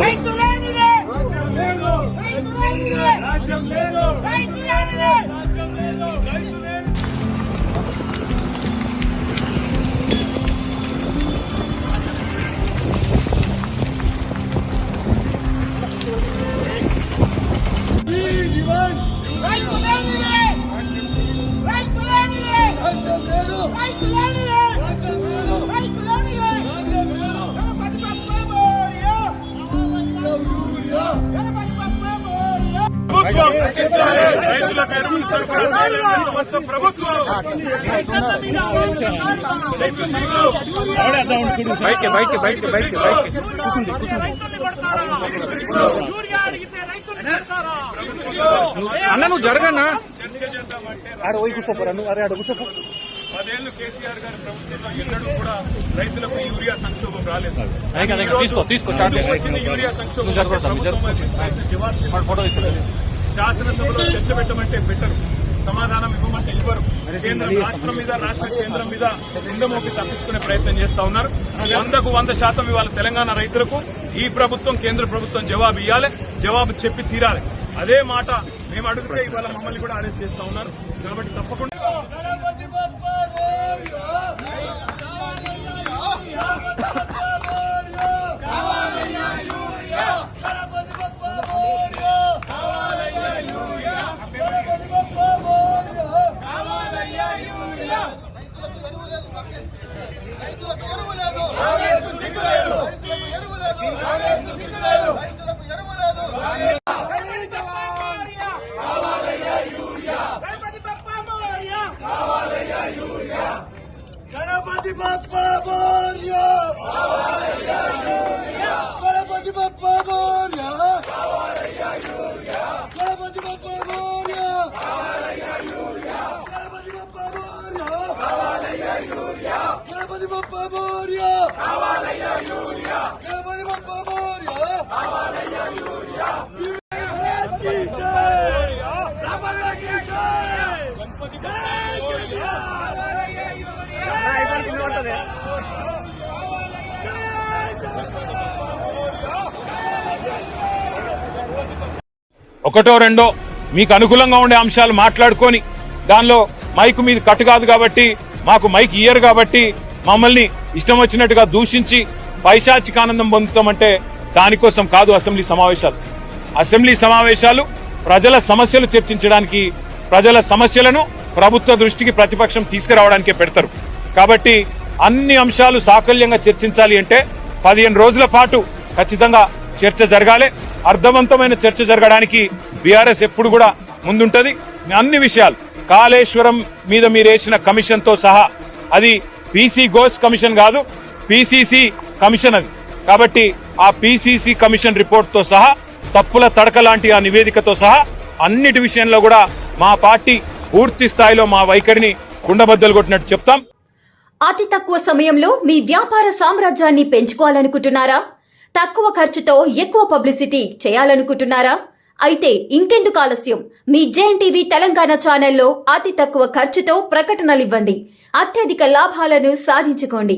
రైతులేనిదే రైతులేనిదే రైతులేనిదే రైతులేనిదే రైతులకు ఎరువులు సరఫరా చేయాలని ప్రభుత్వం చెట్టు సిగ్గు. బయటికి బయటికి బయటికి. బయటికి బయటికి అన్న నువ్వు జరగన్నా ఆడ పోయి కూర్చోపోరా నువ్వు అరే ఆడ కూర్చోపో. పదేళ్ళు కేసీఆర్ గారి ప్రభుత్వంలో ఎన్నడూ కూడా రైతులకు యూరియా సంక్షోభం రాలేదు. యూరియా సంక్షోభం జవాబు శాసనసభలో చర్చ పెట్టమంటే పెట్టరు సమాధానం ఇవ్వమంటే ఇవ్వరు. కేంద్రం రాష్ట్రం మీద రాష్ట్ర కేంద్రం మీద నిందమోపి తప్పించుకునే ప్రయత్నం చేస్తా ఉన్నారు. వందకు వంద శాతం ఇవాళ తెలంగాణ రైతులకు ఈ ప్రభుత్వం కేంద్ర ప్రభుత్వం జవాబు ఇవ్వాలి జవాబు చెప్పి తీరాలి. అదే మాట మేము అడిగితే ఇవాళ మమ్మల్ని కూడా అరెస్ట్ చేస్తా ఉన్నారు. కాబట్టి తప్పకుండా గణపతి బప్ప మోరియా గణపతి బప్ప మోర్య గణపతి బప్ప మోర్య గణపతి బప్ప మోర్య గణపతి బప్ప మోర్య గణపతి బప్ప మోర్య గణపతి ఒకటో రెండో మీకు అనుకూలంగా ఉండే అంశాలు మాట్లాడుకొని దానిలో మైక్ మీద కట్టు కాదు కాబట్టి మాకు మైక్ ఇయ్యరు కాబట్టి మమ్మల్ని ఇష్టం వచ్చినట్టుగా దూషించి పైశాచికానందం పొందుతామంటే దానికోసం కాదు అసెంబ్లీ సమావేశాలు. అసెంబ్లీ సమావేశాలు ప్రజల సమస్యలు చర్చించడానికి ప్రజల సమస్యలను ప్రభుత్వ దృష్టికి ప్రతిపక్షం తీసుకురావడానికే పెడతారు. కాబట్టి అన్ని అంశాలు సాకల్యంగా చర్చించాలి అంటే పదిహేను రోజుల పాటు ఖచ్చితంగా చర్చ జరగాలి. అర్థవంతమైన చర్చ జరగడానికి బీఆర్ఎస్ ఎప్పుడు కూడా ముందుంటది. అన్ని విషయాలు కాళేశ్వరం మీద మీరు వేసిన సహా అది పీసీ గోస్ కమిషన్ కాదు పీసీసీ కమిషన్ అది. కాబట్టి ఆ పీసీసీ కమిషన్ రిపోర్ట్తో సహా తప్పుల తడక లాంటి ఆ నివేదికతో సహా అన్నిటి విషయంలో కూడా మా పార్టీ పూర్తి స్థాయిలో మా వైఖరిని కుండబద్దలు కొట్టినట్టు చెప్తాం. అతి తక్కువ సమయంలో మీ వ్యాపార సామ్రాజ్యాన్ని పెంచుకోవాలనుకుంటున్నారా? తక్కువ ఖర్చుతో ఎక్కువ పబ్లిసిటీ చేయాలనుకుంటున్నారా? అయితే ఇంకెందుకు ఆలస్యం? మీ జేఎన్ టీవీ తెలంగాణ ఛానల్లో అతి తక్కువ ఖర్చుతో ప్రకటనలివ్వండి. అత్యధిక లాభాలను సాధించుకోండి.